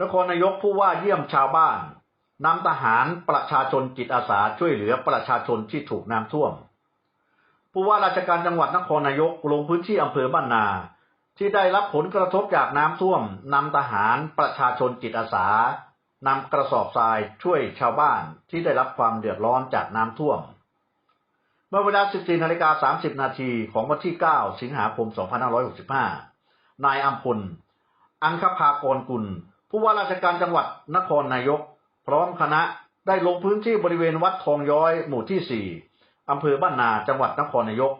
นครนายกผู้ว่าเยี่ยมชาวบ้านนำทหารประชาชนจิตอาสาช่วยเหลือประชาชนที่ถูกน้ำท่วม ผู้ว่าราชการจังหวัดนครนายกลงพื้นที่อำเภอบ้านนา ที่ได้รับผลกระทบจากน้ำท่วมนำทหารประชาชนจิตอาสานำกระสอบทรายช่วยชาวบ้านที่ได้รับความเดือดร้อนจากน้ำท่วม เมื่อเวลา 14นาฬิกา30 นาทีของวันที่ 9 สิงหาคม 2565 นายอัมพล อังคภากรกุล ผู้ว่าราชการจังหวัดนครนายก พร้อมคณะได้ลงพื้นที่บริเวณวัดทองย้อยหมู่ที่ 4 อำเภอบ้านนาจังหวัดนครนายก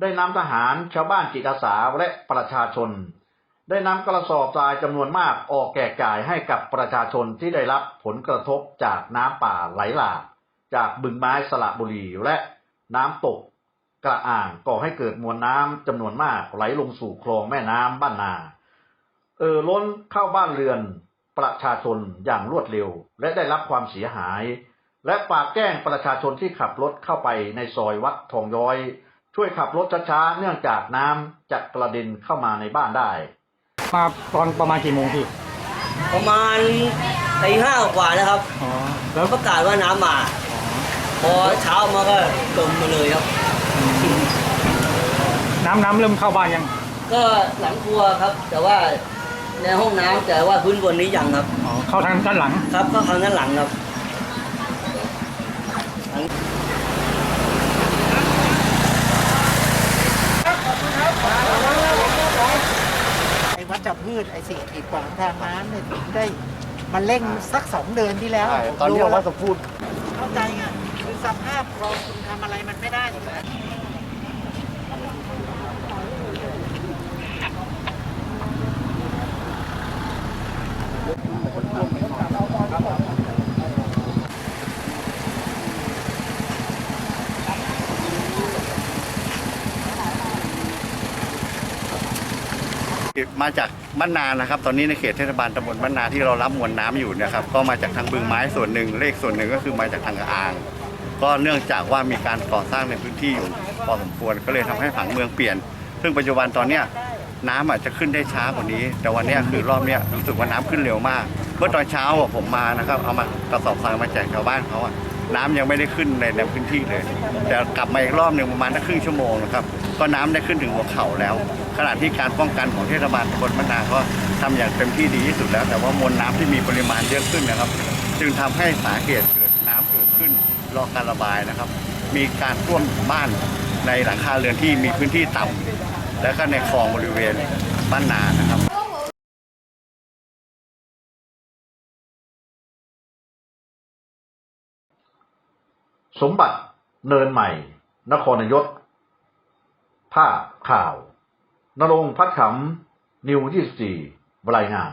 ได้นำทหารชาวบ้านจิตอาสาและประชาชน ได้นำกระสอบทรายจำนวนมากออกแจกจ่ายให้กับประชาชนที่ได้รับผลกระทบจากน้ำป่าไหลหลากจากบึงไม้สระบุรีและน้ำตกกระอ่างก่อให้เกิดมวลน้ำจำนวนมากไหลลงสู่คลองแม่น้ำบ้านนา เอ่อล้นเข้าบ้านเรือนประชาชนอย่างรวดเร็ว และได้รับความเสียหาย และฝากแจ้งประชาชนที่ขับรถเข้าไปในซอยวัดทองย้อย ช่วยขับรถช้าๆเนื่องจากน้ำจะกระเด็นเข้ามาในบ้านได้ มาตอนประมาณกี่โมงพี่ประมาณตีห้ากว่าแล้วครับอ๋อแล้แล้ววประกาศว่าน้ำมา พอเช้ามาก็จมมาเลยครับ น้ำน้ำเริ่มเข้าบ้านยัง ก็หลังครัวครับ แต่ว่า ในห้องน้ำแต่ว่าพื้นบนนี้ยังครับ อ๋อเข้าทางด้านหลัง ครับก็ทางด้านหลังครับ ไอ้วัชพืชไอ้สิ่งกีดขวางทางน้ำเนี่ยถึงได้มาเร่งสักสองเดือนที่แล้วตอนที่เราว่าจะพูด เข้าใจไงคือสภาพคลองคุณทำอะไรมันไม่ได้อยู่แล้ว มาจากบ้านนานะครับ ตอนนี้ในเขตเทศบาลตำบลบ้านนาที่เรารับมวลน้ำอยู่นะครับก็มาจากทางบึงไม้ส่วนหนึ่งเลขส่วนหนึ่งก็คือมาจากทางอ่าง ก็เนื่องจากว่ามีการก่อสร้างในพื้นที่อยู่พอสมควรก็เลยทำให้ผังเมืองเปลี่ยน ซึ่งปัจจุบันตอนเนี้ยน้ำอาจจะขึ้นได้ช้ากว่านี้ แต่วันนี้คือรอบนี้รู้สึกว่าน้ำขึ้นเร็วมาก เมื่อตอนเช้าผมมานะครับเอามากระสอบทรายมาแจกชาวบ้านเขาอะ น้ำยังไม่ได้ขึ้นในในพื้นที่เลย แต่กลับมาอีกรอบหนึ่งประมาณสักครึ่งชั่วโมงนะครับก็น้ำได้ขึ้นถึงหัวเข่าแล้ว ขณะที่การป้องกันของเทศบาลตำบลมะนาวก็ทำอย่างเต็มที่ดีที่สุดแล้ว แต่ว่ามวลน้ำที่มีปริมาณเยอะขึ้นนะครับ จึงทำให้สาเหตุเกิดน้ำเกิดขึ้นรอการระบายนะครับ มีการท่วมบ้านในหลังคาเรือนที่มีพื้นที่ต่ำและก็ในคลองบริเวณบ้านนานะครับ สมบัติเนินใหม่ นครนายกภาพข่าว นรงพัดขำนิว 24 รายงาน